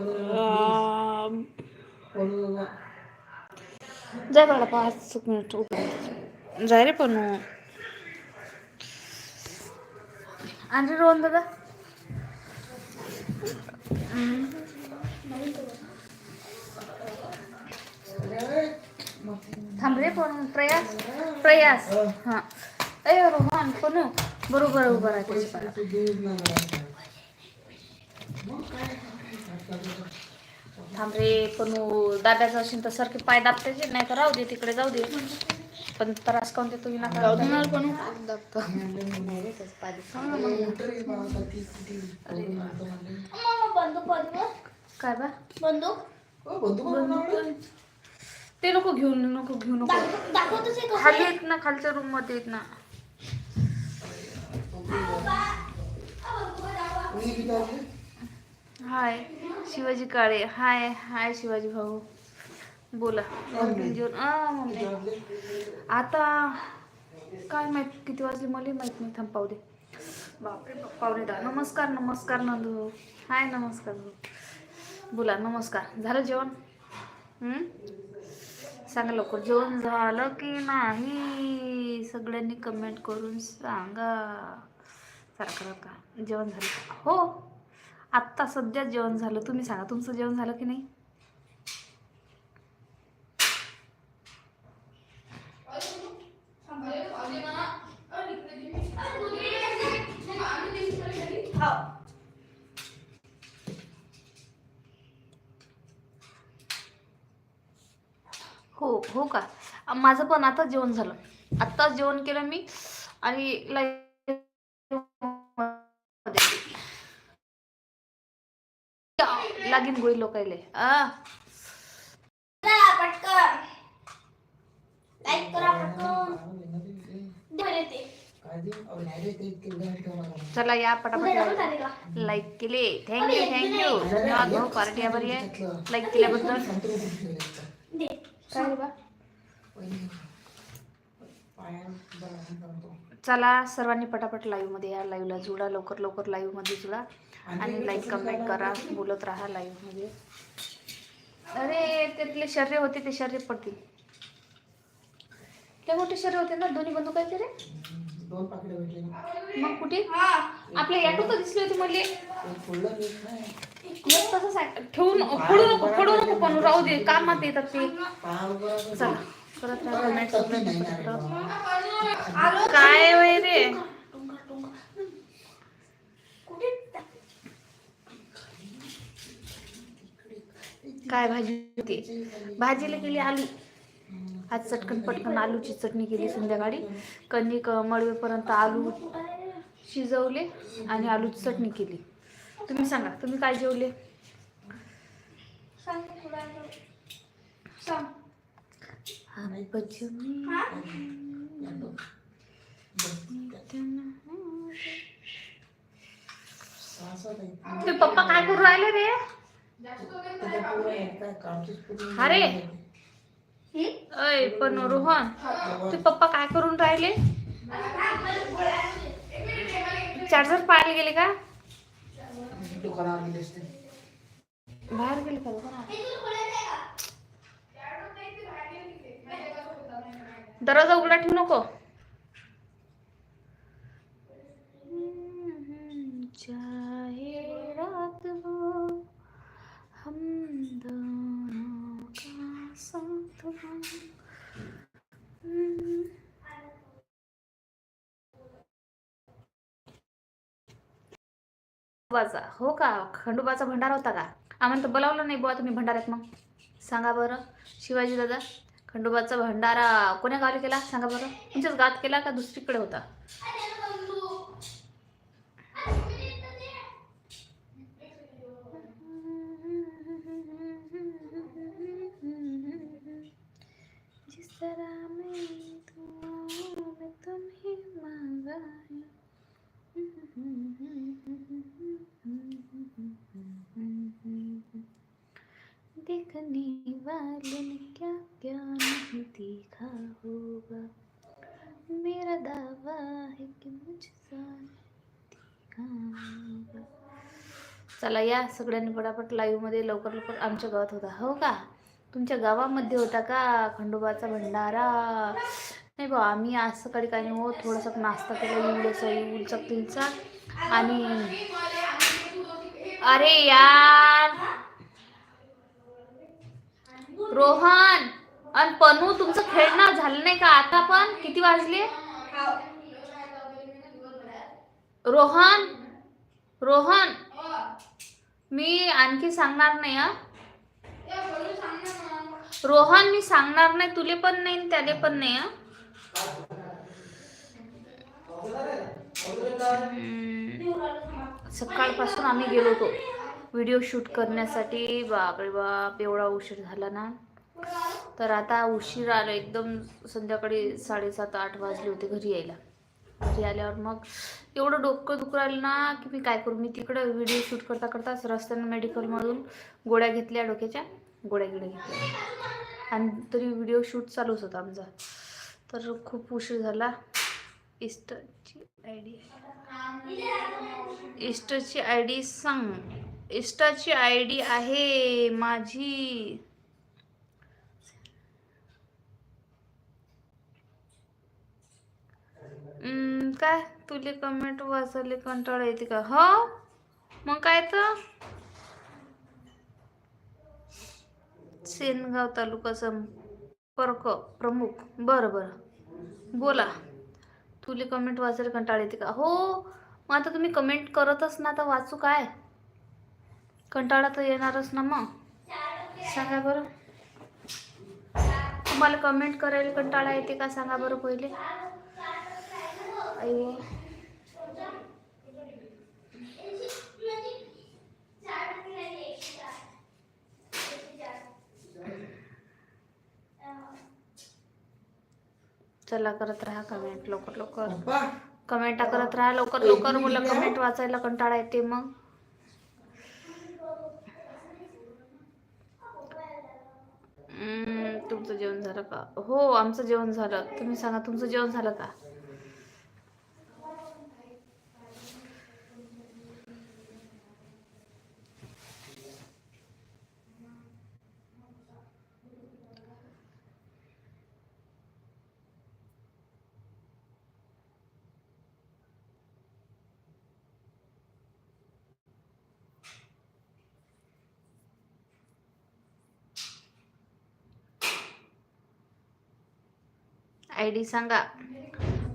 अं, जाय बाळा पाच मिनिट उभं जाय रे पण आणि रोहन दादा थांब रे पण प्रयास प्रयास हा ए रोहन पण बरोबर उभं राहते थांब रे पण दाब्याचं असेल तर सारखे पाय दाबते नाही तर राहू दे तिकडे जाऊ दे. पण त्रास काऊन देतो विना कारण पण. बंदूक? बंदूक काय बा बंदूक ते नको घेऊन नको घेऊ नको. खाली येत ना खालच्या रूममध्ये येत ना. हाय शिवाजी काळे. हाय हाय शिवाजी भाऊ. बोला. जेवण मम्मी आता काय माहीत किती वाजले मला? माहीत नाही. थांब दे. बापरे बाप, पावणे दहा नमस्कार नमस्कार नंदू हाय नमस्कार बोला नमस्कार. झालं जेवण? हम्म? सांगा लवकर. जेवण झालं की नाही? सगळ्यांनी कमेंट करून सांगा. करा का जेवण झालं? हो. आत्ता सध्या जेवण झालं. तुम्ही सांगा तुमचं जेवण झालं की नाही? हो हो का? माझं पण आता जेवण झालं. आत्ताच जेवण केलं मी आणि लाईव्ह लागीन गोई लोकायले. आ. चला, पटकन. लाईक करा पटकन. धरे ते चला या पटापट? लाईक केले. थँक्यू थँक्यू धन्यवाद भाऊ पार्टी बरी आहे लाईक केल्याबद्दल. काय बा चला सर्वांनी पटापट लाईव्हमध्ये या. लाईव्हला जुळा लवकर लवकर लाईव्हमध्ये जुळा आणि लाईक कमेंट करा बोलत राहा लाईव्हमध्ये. अरे त्यातले शर्य होते ते शर्य पडतील. ते मोठे शर्य होते ना दोन्ही बंदूक आहेत ते रे. दोन पाकिटं भेटले ना. मग कुठे? आपल्या याटो तर दिसले होते म्हणले तसंच आहे. ठेवून फोडू नको फोडू नको पण राहू दे कामात येतात ते? चला करत राहा comment, तसं comment, नाही ना comment. रे बाबा. काय वय रे टुंगा, टुंगा. कुठे काय भाजी होती? भाजीला केली आलू. आज चटकन पटकन आलूची चटणी केली संध्याकाळी. कणिक मळवेपर्यंत आलू शिजवले आणि आलूची चटणी केली. तुम्ही सांगा तुम्ही काय जेवले. ते पप्पा काय करू राहिले रे? अरे. अय पण रोहन ते पप्पा काय करून राहिले? चार्जर पाहायला गेले का? बाहेर गेले का? दरवाजा उघडा ठेवू नको. चाहे रात हो. हम का हो खंडोबाचा. हो का? खंडोबाचा भंडारा होता का? आम्हाला तर बोलावलं नाही बुवा तुम्ही भंडाऱ्यात मग. सांगा बरं. शिवाजी दादा खंडोबाचा भंडारा कोण्या गावी केला? सांगा बरं. तुमच्याच गावात केला का दुसरीकडे होता? जरा तरह दुआओं में तुम्हें मांगा है देखने वाले ने क्या क्या नहीं देखा होगा। मेरा दावा है कि मुझसा देखा होगा। चला या सगळ्यांनी पटापट लाईव्हमध्ये लवकर लवकर आमच्या गावात होता हो का? तुमच्या गावामध्ये होता का खंडोबाचा भंडारा? नाही बा आम्ही आज सकाळी काही नाही हो थोडासा नाश्ता केला इवडंसं इवडचा किलचा आणि अरे यार! रोहन आणि पनू तुमचं खेळणं झालं नाही का आता पण? किती वाजले? रोहन रोहन मी आणखी सांगणार नाही हा? रोहन मी सांगणार नाही तुले पण नाही त्याले पण नाही हा? सकाळपासून आम्ही गेलो होतो व्हिडिओ शूट करण्यासाठी. बापरे बाप एवढा उशीर झाला ना. तर आता उशीर आलं एकदम संध्याकाळी साडेसात आठ वाजले होते घरी यायला. घरी आल्यावर मग एवढं डोकं दुखू राहिलं ना की मी काय करू? मी तिकडं व्हिडिओ शूट करता करताच रस्त्यानं मेडिकलमधून गोळ्या घेतल्या डोक्याच्या. गोळ्या गिळ्या घेतल्या. आणि तरी व्हिडिओ शूट चालूच होता आमचा. तर खूप उशीर झाला. इस्टची आय डी इस्टची आय डी सांग. इस्टाची आय डी आहे माझी. काय? तुले कमेंट वाचायला कंटाळा येते का? हो? मग काय तर? सेनगाव तालुका संपर्क प्रमुख. बरं बरं. बोला. तुले कमेंट वाचायला कंटाळा येते का? हो मग आता तुम्ही कमेंट करतच ना तर वाचू काय? कंटाळा तर येणारच ना मग. सांगा बरं. तुम्हाला कमेंट करायला कंटाळा येते का? सांगा बरं पहिले. चला करत राहा कमेंट लवकर लवकर. कमेंटा करत राहा लवकर लवकर. मला कमेंट वाचायला कंटाळा येते मग. तुमचं जेवण झालं का? हो आमचं जेवण झालं. तुम्ही सांगा तुमचं जेवण झालं का? आय डी सांगा.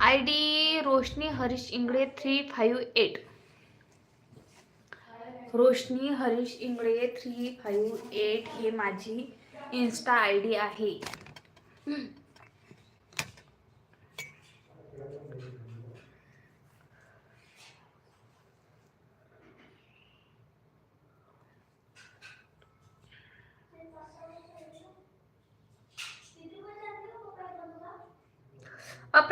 I D Roshni Harish Ingle three five eight. Roshni Harish Ingle three five eight हे माझी इन्स्टा आय डी आहे.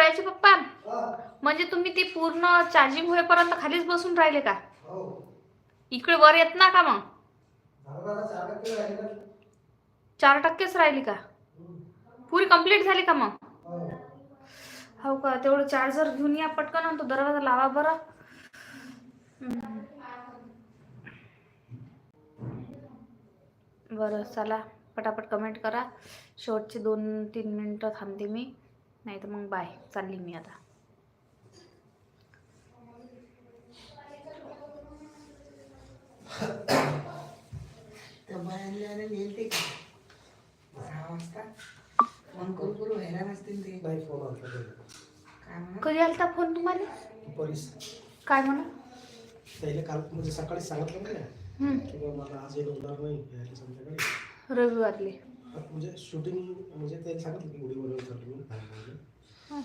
अप्रायचे पप्पा? म्हणजे तुम्ही ते पूर्ण चार्जिंग होईपर्यंत खालीच बसून राहिले का? इकडे वर येत ना का मग? चार टक्केच राहिली का? पुरी कंप्लीट झाली का मग? हो. का? तेवढं चार्जर घेऊन या पटकन तो दरवाजा लावा बरं. बरं चला. पटापट कमेंट करा. शेवटचे दोन तीन मिनटं थांबते मी. नाही तर मग बाय चालली मी आता. कधी आलता फोन तुम्हाला? पोलीस. काय म्हणून त्याला काल म्हणजे सकाळी सांगितलं की बाबा मला आज येणं होणार नाही रविवारले. म्हणजे शूटिंग म्हणजे त्याला सांगितलं की व्हिडिओ मी. हं.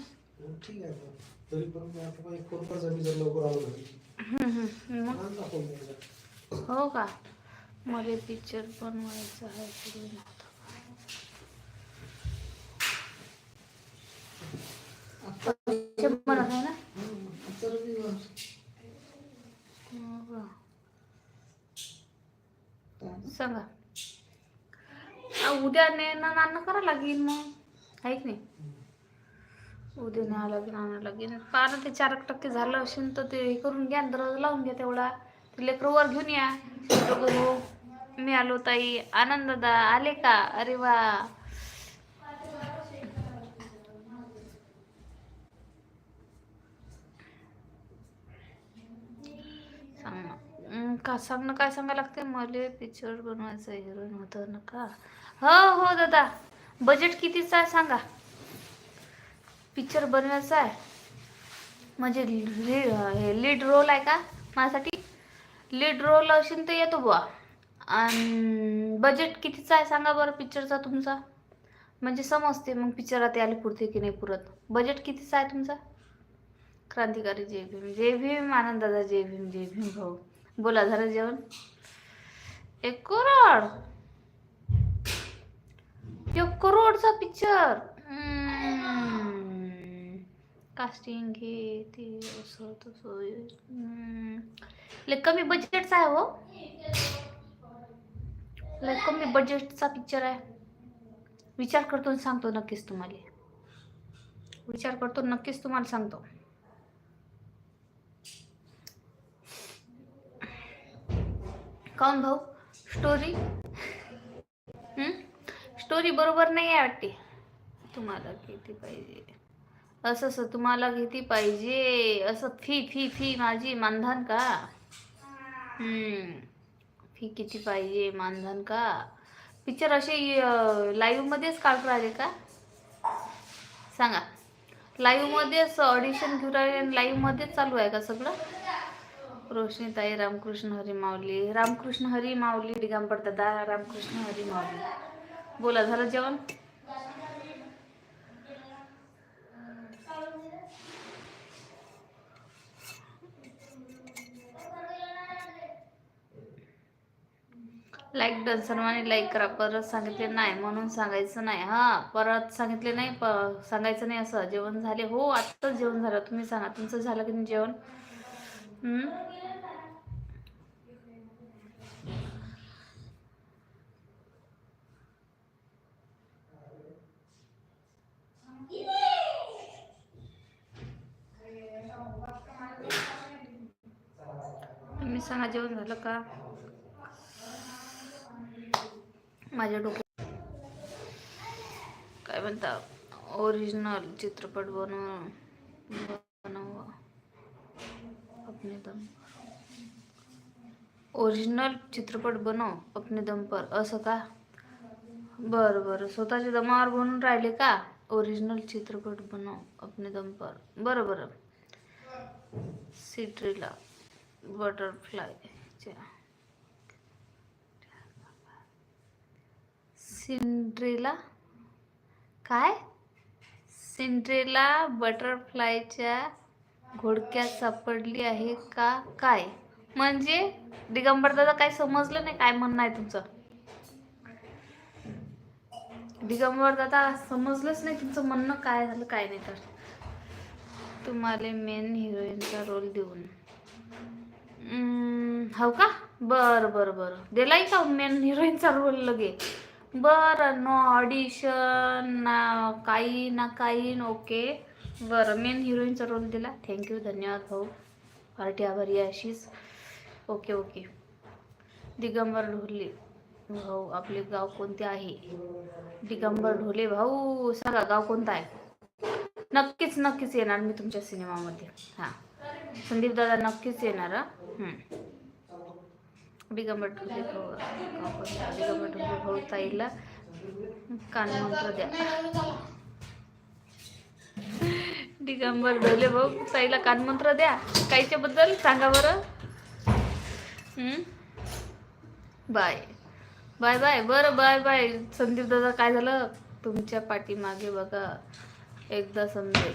ठीक आहे मग. तरी पण मी आता एक फोन मी जर लवकर आलो फोन त्याचा हो का? मला पिक्चर बनवायचा आहे बनत आहे ना? सांगा. उद्या नेणं नाणं करा लागेल मग. ऐक नाही उद्या न्यावं लागेल आणावं लागेल. पाहणं ते चार एक टक्के झालं असेल तर ते हे करून घ्या दरवाजा लावून घ्या तेवढा. ते लेकरं वर घेऊन या. बघू हो, मी आलो ताई. आनंददा आले का? अरे वा. सांग ना. का सांग ना काय सांगायला लागते मला पिक्चर बनवायचं हिरोईन होतं ना का? हो हो दादा. बजेट कितीचं आहे सांगा. पिक्चर बनवायचा आहे. म्हणजे लीड हे लीड रोल आहे का माझ्यासाठी? लीड रोल असेल तर येतो बुवा. आणि बजेट कितीचा आहे सांगा बरं पिक्चरचा तुमचा. म्हणजे समजते मग पिक्चरात यायला पुरते की नाही पुरत. बजेट कितीचा आहे तुमचा? क्रांतिकारी जय भीम जय भीम आनंद दादा जय भीम जय भीम भाऊ. बोला झालं जेवण? एक करोड. एक करोडचा पिक्चर कास्टिंग हे ते असं तसं. लय कमी बजेटचा आहे हो लय कमी बजेटचा पिक्चर आहे विचार करतो आणि सांगतो नक्कीच तुम्हाला विचार करतो नक्कीच तुम्हाला सांगतो काऊन भाऊ? स्टोरी स्टोरी बरोबर नाही आहे वाटते. तुम्हाला किती पाहिजे? असं असं तुम्हाला किती पाहिजे? असं फी फी फी माझी मानधन का? हम्म. फी किती पाहिजे मानधन का? पिक्चर असे लाईव्ह मध्येच काढून राहिले का? सांगा. लाईव्ह मध्येच ऑडिशन घेऊन राहिले आणि लाईव्ह मध्येच चालू आहे का सगळं? रोशनी ताई रामकृष्ण हरी माऊली रामकृष्ण हरी माऊली दिगंबर दादा रामकृष्ण हरी माऊली. बोला झालं जेवण? लाईक डन सर्वांनी लाईक करा. परत सांगितले नाही म्हणून सांगायचं नाही. हा परत सांगितले नाही प सांगायचं नाही असं. जेवण झाले. हो आत्ताच जेवण झालं. तुम्ही सांगा तुमचं झालं की नाही जेवण? तुम्ही सांगा जेवण झालं का? माझ्या डोक्यात काय म्हणता? ओरिजिनल चित्रपट बनव बनव. अपने दम ओरिजिनल चित्रपट बनव अपने दम पर. असं का? बरं बरं. स्वतःच्या दमावर बनून राहिले का? ओरिजिनल चित्रपट बनव अपने दम पर. बरं बरं. सिट्रीला बटरफ्लायच्या सिंड्रेला? काय? सिंड्रेला बटरफ्लायच्या घोडक्यात सापडली आहे का? काय? म्हणजे दिगंबर दादा काय समजलं नाही? काय म्हणणं आहे तुमचं? दिगंबर दादा समजलंच नाही तुमचं म्हणणं. काय झालं? काय नाही तर. तुम्हाला मेन हिरोईनचा रोल देऊन. हो का? बरं बरं बरं. दिलाय का मेन हिरोईनचा रोल लगे? बरं नो ऑडिशन ना काही ना काही ओके बरं मेन हिरोईनचा रोल दिला थँक्यू धन्यवाद भाऊ. पार्टी आभारी अशीच. Okay okay Digambar Dhole. भाऊ आपले गाव कोणते आहे? दिगंबर ढोले भाऊ सांगा गाव कोणता आहे? नक्कीच नक्कीच येणार मी तुमच्या सिनेमामध्ये हां. संदीप दादा नक्कीच येणार. दिगंबर ढोले भाऊ ताईला कानमंत्र द्या. दिगंबर ढोले भाऊ ताईला कानमंत्र द्या. काहीच्या बद्दल सांगा बरं? बाय. Bye bye. बरं बाय बाय. संदीप दादा काय झालं? तुमच्या पाठीमागे बघा. एकदा समजेल.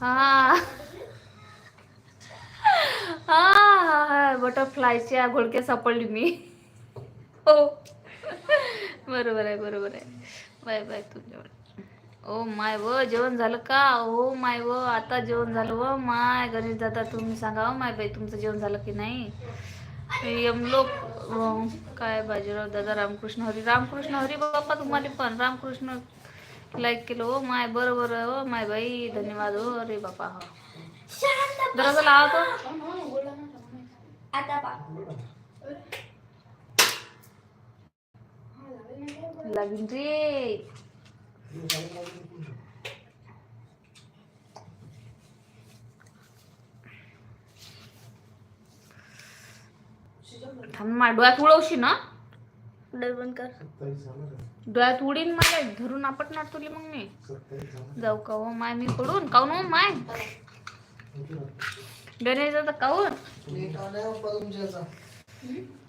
हा. हा बटरफ्लायच्या घोडक्या सापडली मी. हो. बरोबर आहे बरोबर आहे. बाय बाय तुमच्यावर. ओ माय व जेवण झालं का? हो माय व आता जेवण झालं व? माय गणेश दादा तुम्ही सांगा हो, माय बाई तुमचं जेवण झालं की नाही? यमलोक हो. काय बाजीराव दादा रामकृष्ण हरी. रामकृष्ण हरी बाप्पा तुम्हाला पण रामकृष्ण लाईक केलं हो माय बरं बरं हो माय बाई धन्यवाद हो अरे बापा. हो जरा लावा तो. आता पा लागीन रे. थांब मा डोळ्यात उडवशी ना? डर बंद कर. डोळ्यात उडीन मला धरून आपटणार तुली मग मी. जाऊ का हो माय मी पडून काऊन हो माय? गणेश तर काऊन?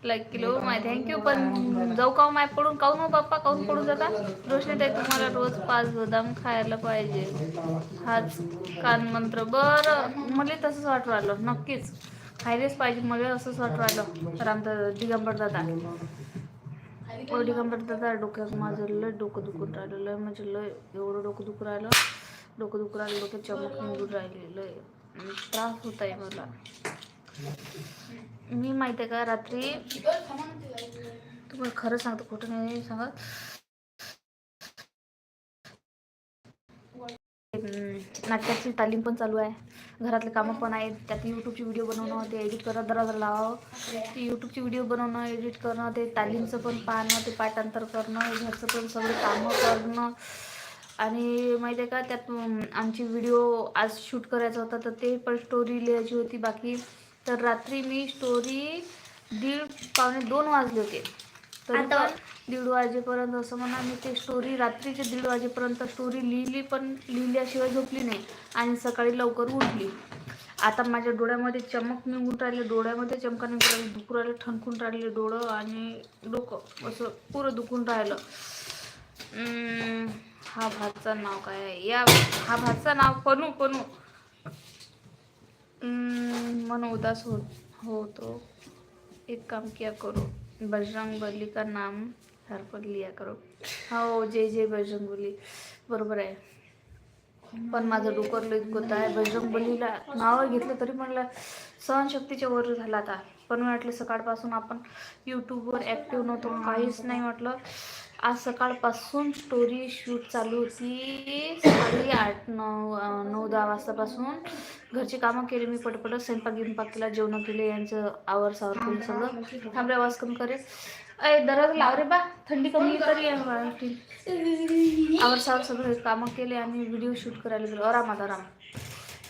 लाईक किलो हो माय थँक्यू पण जाऊ का हो माय पडून काऊन हो बाप्पा? काऊन पडू जाता? रोशनी ताई तुम्हाला रोज पाच बदाम खायला पाहिजे. हाच कान मंत्र. बरं मला तसंच वाटू आलं नक्कीच. खायलाच पाहिजे मला असंच वाटू राहिलं. रामदा दिगंबर दादा. ओ दिगंबर डोक्यात माझं लय डोकं दुखून राहिलं लय म्हणजे लय एवढं डोकं दुखून राहिलं डोकं दुखून राहिलं डोक्यात चमक निघून राहिली लय त्रास होत आहे मला. मी माहिती आहे का रात्री तुम्हाला खरं सांगतो खोटं नाही सांगत. हम्म, नाटकाची तालीम पण चालू आहे. घरातले कामं पण आहेत. त्यात यूट्यूबची व्हिडिओ बनवणं ते एडिट करणं जरा जरा लावावं. ते यूट्यूबची व्हिडिओ बनवणं एडिट करणं ते तालीमचं पण पाहणं ते पाठांतर करणं घरचं पण सगळे कामं करणं. आणि माहिती आहे का त्यात आमची व्हिडिओ आज शूट करायचा होता तर ते पण स्टोरी लिहायची होती बाकी. तर रात्री मी स्टोरी दीड पावणे दोन वाजले होते. आता- पण दीड वाजेपर्यंत असं म्हणा मी ते स्टोरी रात्रीचे दीड वाजेपर्यंत स्टोरी लिहिली पण लिहिल्याशिवाय झोपली नाही आणि सकाळी लवकर उठली. आता माझ्या डोळ्यामध्ये चमक निघून राहिले डोळ्यामध्ये चमका निघून राहिली दुखून राहिले ठणकून राहिले डोळं आणि डोकं असं पुरं दुखून राहिलं. हा भातचं नाव काय आहे? या हा भातचं नाव पनू पनू. हम्म, मन उदास हो होतो. एक काम किया करो? बजरंग बली का नाम हर पर लिया करो. हो जय जय बजरंग बली बरोबर आहे. पण माझं डोकं लई दुखत आहे बजरंग बलीला नाव घेतलं तरी म्हणलं सहनशक्तीच्या वर झाला आता. पण वाटलं सकाळपासून आपण यूट्यूबवर ॲक्टिव्ह नव्हतो काहीच नाही म्हटलं. आज सकाळपासून स्टोरी शूट चालू होती. सकाळी आठ नऊ नऊ दहा वाजतापासून घरची कामं केली मी पटपट. स्वयंपाक गिंपाक केला जेवणं केले यांचं आवर सावर केलं सगळं. थांबले आवाज कमी करे अय दरवाजा लाव रे बा. थंडी कमी तरी. आवर सावर सगळे कामं केले आणि व्हिडिओ शूट करायला गेलो. आरामात आराम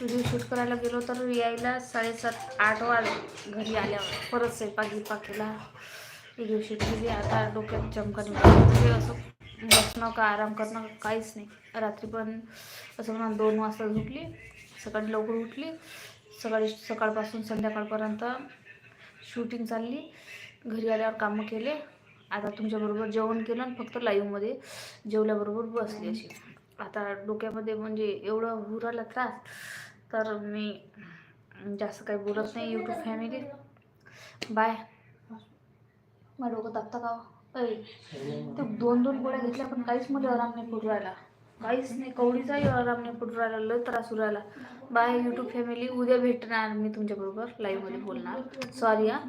व्हिडिओ शूट करायला गेलो तर यायला साडेसात आठ वाज घरी आल्यावर. परत स्वयंपाक गिंपाक केला. व्हिडिओ शूट केली आता डोक्यात चमका म्हणजे असं बसणं का आराम करणं काहीच नाही. रात्री पण असं म्हणा दोन वाजता झोपली. सकाळी लवकर उठली. सकाळी सकाळपासून संध्याकाळपर्यंत शूटिंग चालली. घरी आल्यावर कामं केले. आता तुमच्याबरोबर जेवण केलं आणि फक्त लाईव्हमध्ये जेवल्याबरोबर बसली अशी. आता डोक्यामध्ये म्हणजे एवढं हुराला त्रास तर मी जास्त काही बोलत नाही. यूट्यूब फॅमिली बाय माझं डोकं दाबता ते दोन दोन गोळ्या घेतल्या पण काहीच मला आराम नाही पडू राहिला. काहीच नाही कवडीचाही आराम नाही पडू राहिला लय त्रास राहिला. बाय यूट्यूब फॅमिली उद्या भेटणार मी तुमच्याबरोबर लाईव्हमध्ये बोलणार. सॉरी हा.